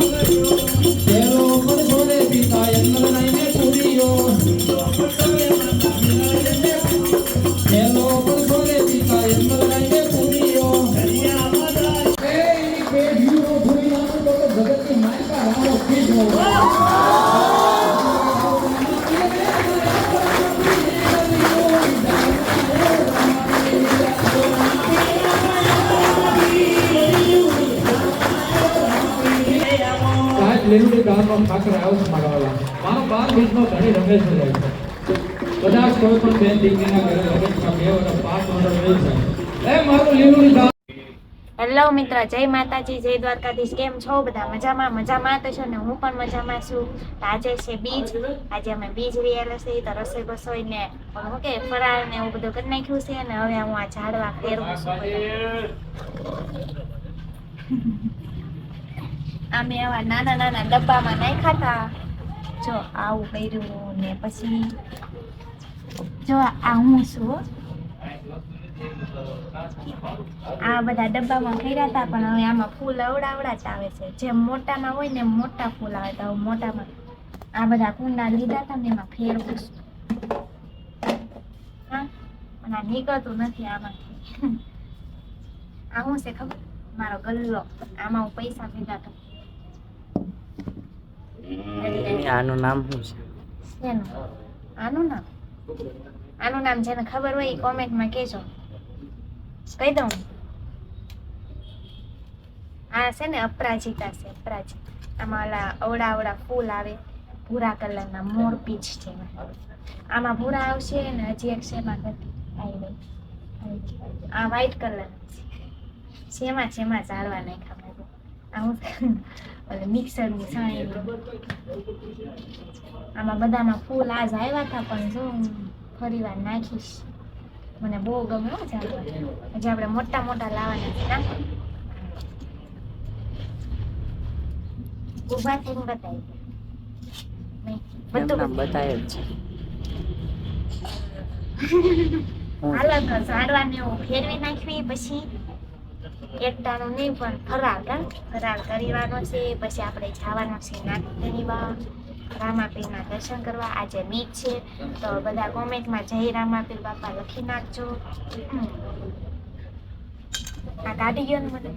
我的 ગામમાં ઠાકર આવ્યો છે મારા મારો બાર બીજમાં ઘણી રમેશ જાય છે. કદાચ કોઈ પણ બેન દીકરીના ઘરે રમેશમાં બે વર્ષ પાંચ વર્ષ રહી છે. એ મારું લીલું હેલો મિત્ર જય માતાજી જય દ્વારકાધીશ. કેમ છો બધા? મજામાં? મજામાં તો છો ને? હું પણ મજામાં છું. તો આજે છે બીજ. આજે અમે બીજ રિયેલા છે તો રસોઈ બસોઈ ને શું કે ફરાળ ને એવું બધું કરી નાખ્યું છે. અને હવે હું આ ઝાડવા ફેરવું છું. બધા. આ મેં આવા નાના નાના ડબ્બામાં નાખ્યા હતા. જો આવું કર્યું ને પછી જો આ હું છું. આ બધા ડબ્બામાં કર્યા હતા, પણ હવે આમાં ફૂલ અવડાવડા જ આવે છે. જેમ મોટામાં હોય ને મોટા ફૂલ આવે તો મોટામાં આ બધા કુંડા લીધા હતા ને એમાં ફેરવું છું પણ આ નીકળતું નથી આમાંથી. આ હું છે ખબર? મારો ગલ્લો. આમાં હું પૈસા ભેગા કરું. એટલે આનું નામ શું છે? શેનું? આનું નામ? આનું નામ જેને ખબર હોય એ કોમેન્ટમાં કહેજો. કહી દઉં. આ છે ને અપરાજિતા છે, અપરાજિતા. આમાં ઓલા અવડા અવડા ફૂલ આવે, ભૂરા કલરના મોર પીચ છે આમાં ભૂરા આવશે ને હજી એક શેમાં નથી. આવી. આ વ્હાઈટ કલર શેમાં શેમાં ઝાડવા મેં તો. આ હું ઓલે મિક્સરની સાણી આમાં બધામાં ફૂલ આજ આવ્યા હતા પણ જો ફરી વાર નાખીશ. મને બહુ ગમે હો હજી આપણે મોટા મોટા લાવવાના છે ઊભા થઈને બતાવી. બધું બતાવે છે. હાલો તો ઝાડવાને એવું ફેરવી નાખવી પછી એકટાનું નહીં, પણ ફરાળ કા ફરાળ કરીવાનો છે, પછી આપણે જવાનું છે નાગરીવા રામાપીરના દર્શન કરવા. આજે બીચ છે, તો બધા કોમેન્ટમાં જય રામાપીર બાપા લખી નાખજો. આ કાઢી ગયો ને મને?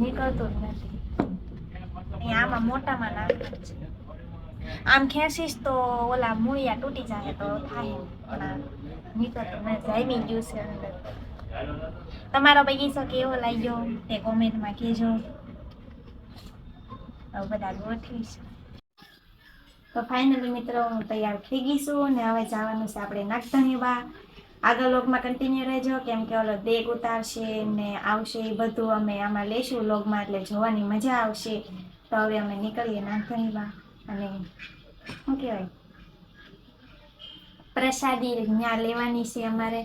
નીકળતું જ નથી. આમાં મોટામાં નાખવાનું આમ ખેંચીશ તો ઓલા મૂળિયા તૂટી જાય તો થાય. મેં નીકળતું નથી. જામી ગયું છે અંદર. તમારો બગીચો કેવો લાગ્યો? તે કોમેન્ટમાં કહેજો. બધા ગોઠવીશું તો ફાઇનલી મિત્રો તૈયાર થઈ ગઈશું ને હવે જવાનું છે આપણે નાગધણીબા આગળ લોગમાં કન્ટિન્યુ રહેજો, કેમ કે ઓલો દેગ ઉતારશે ને આવશે એ બધું અમે આમાં લેશું લોગમાં એટલે જોવાની મજા આવશે. તો હવે અમે નીકળીએ નાગધણીબા અને શું કહેવાય? પ્રસાદી ત્યાં લેવાની છે અમારે.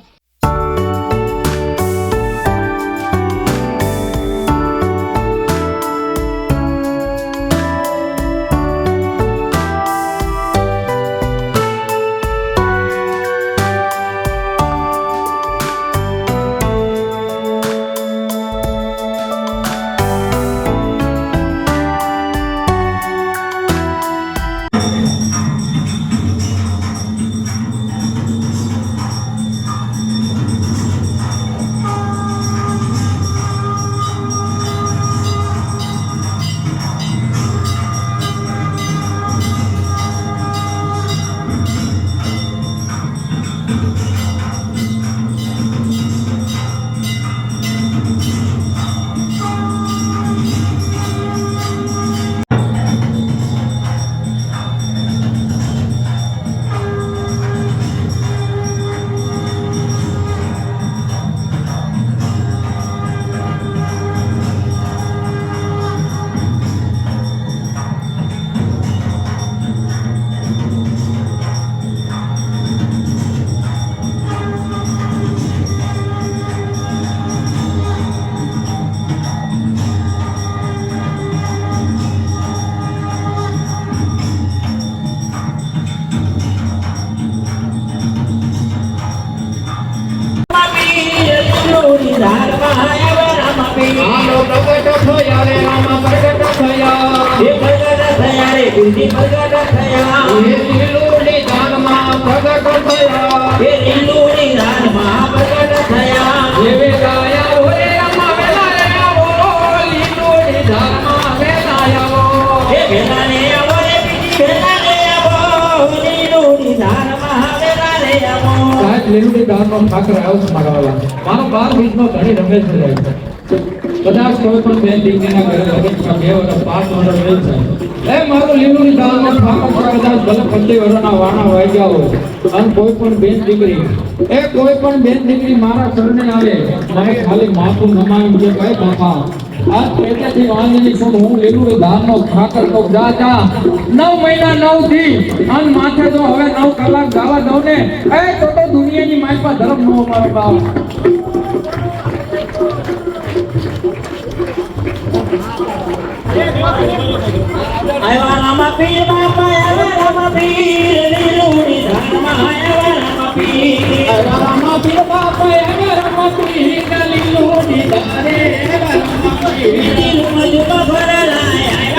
બિરજી પ્રગટ થયા. એ લીલુડી દાનમાં પ્રગટ થયા. એ લીલુડી દાનમાં પ્રગટ થયા. એવે ગાયા ઓરે અમ્મા વેલા આવો લીલુડી દાનમાં વેલા આવો. એ ભેલાને આવો બીજી ભેલાને આવો લીલુડી દાનમાં વેલાને આવો સાહેબ લીલુડી દાનમાં ઠાકર આવ્યો છે મારા મારો બાર બીજમાં ઘણી રહે છે કદાચ કોઈ પણ બેન દીકરીના ઘરે લગ્નમાં બે વર્ષ પાંચ વર્ષ છે. એ મારું લીલું ઠાકર છે કદાચ વાણા વાગ્યા હોય, અને કોઈ પણ બેન દીકરી, એ કોઈ પણ બેન દીકરી મારા શરણે આવે ખાલી માથું નમાવી છું હું લીલુડી દાનનો ઠાકર તો જા જા. નવ મહિના, નવથી અને માથે તો હવે નવ કલાક ગાવા દઉં ને એ તો તો દુનિયાની માલપા ધર્મ નો મારો બાપ. આવ્યા રામા પીર બાપા આવ્યા રામા પીર લીલુડી દાનમાં આવ્યા રામા પીર રામા પીર બાપા એ રામા પીર લીલુડી દારે રામા પીર લીલું મજુમાં ભરેલા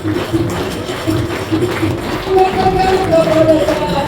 Thank you.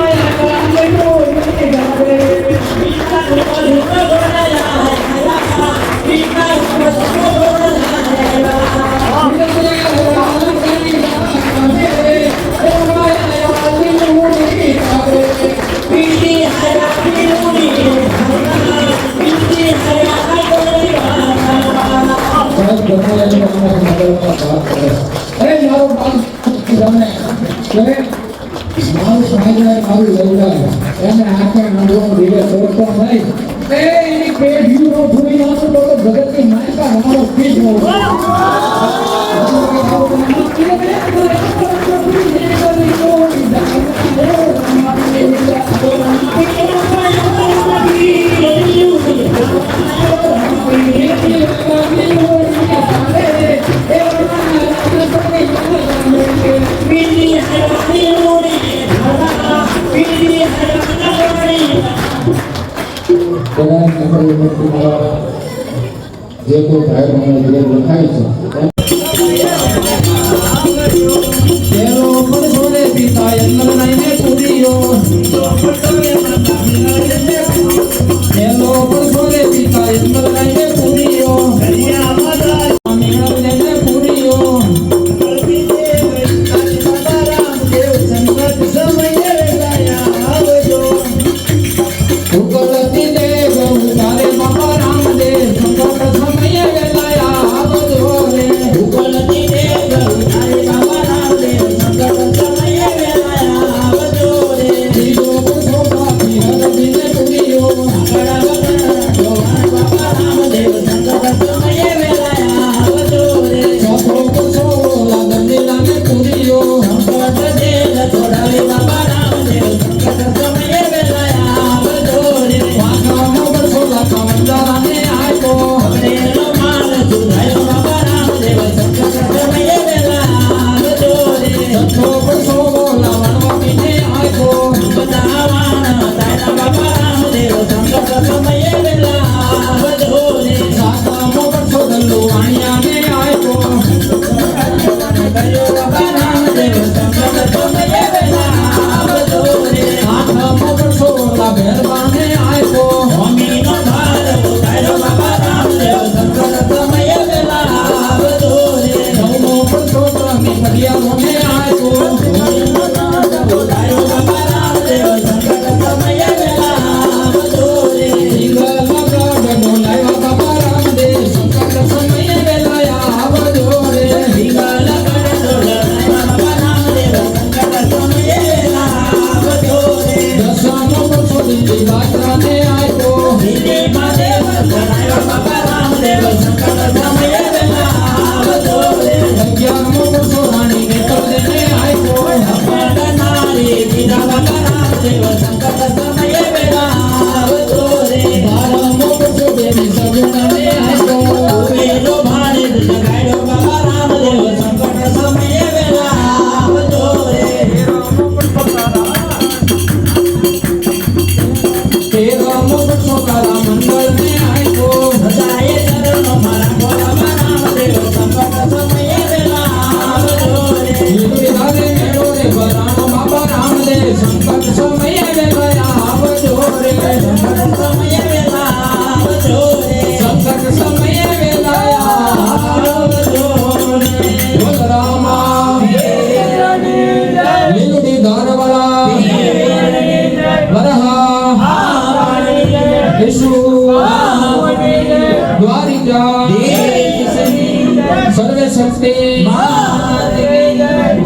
સર્વે શક્તિ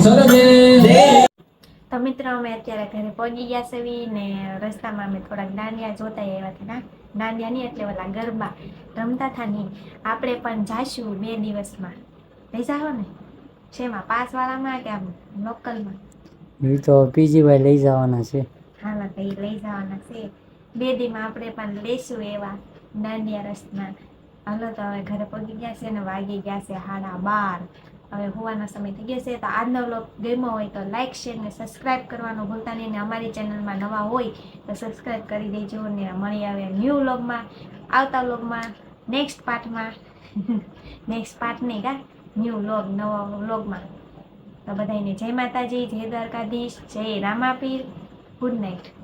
સર્વે. તો મિત્રો અમે અત્યારે ઘરે પહોંચી ગયા છે ને રસ્તામાં અમે થોડાક નાનિયા જોતા આવ્યા હતા નાનિયા નહીં એટલે ઓલા ગરબા રમતા હતા નહીં. આપણે પણ જાશું બે દિવસમાં. લઈ જાઓ ને. શેમાં? પાસવાળામાં કે આમ લોકલમાં? એ તો પીજીભાઈ લઈ જવાના છે. હાલા તો ઈ લઈ જવાના છે. બે દીમાં આપણે પણ લેશું એવા દાંડિયા રસના હાલો તો હવે ઘરે પહોંચી ગયા છે ને વાગી ગયા છે સાડા બાર. હવે હોવાનો સમય થઈ ગયો છે તો આજનો વ્લોગ ગમ્યો હોય તો લાઇક શેર ને સબસ્ક્રાઇબ કરવાનું ભૂલતા નહીં ને અમારી ચેનલમાં નવા હોય તો સબસ્ક્રાઇબ કરી દેજો ને મળી આવે ન્યૂ વ્લોગમાં, આવતા વ્લોગમાં નેક્સ્ટ પાર્ટમાં નેક્સ્ટ પાર્ટ નહીં કા ન્યૂ વ્લોગ, નવા વ્લોગમાં. તો બધાને જય માતાજી, જય દ્વારકાધીશ, જય રામાપીર. Good night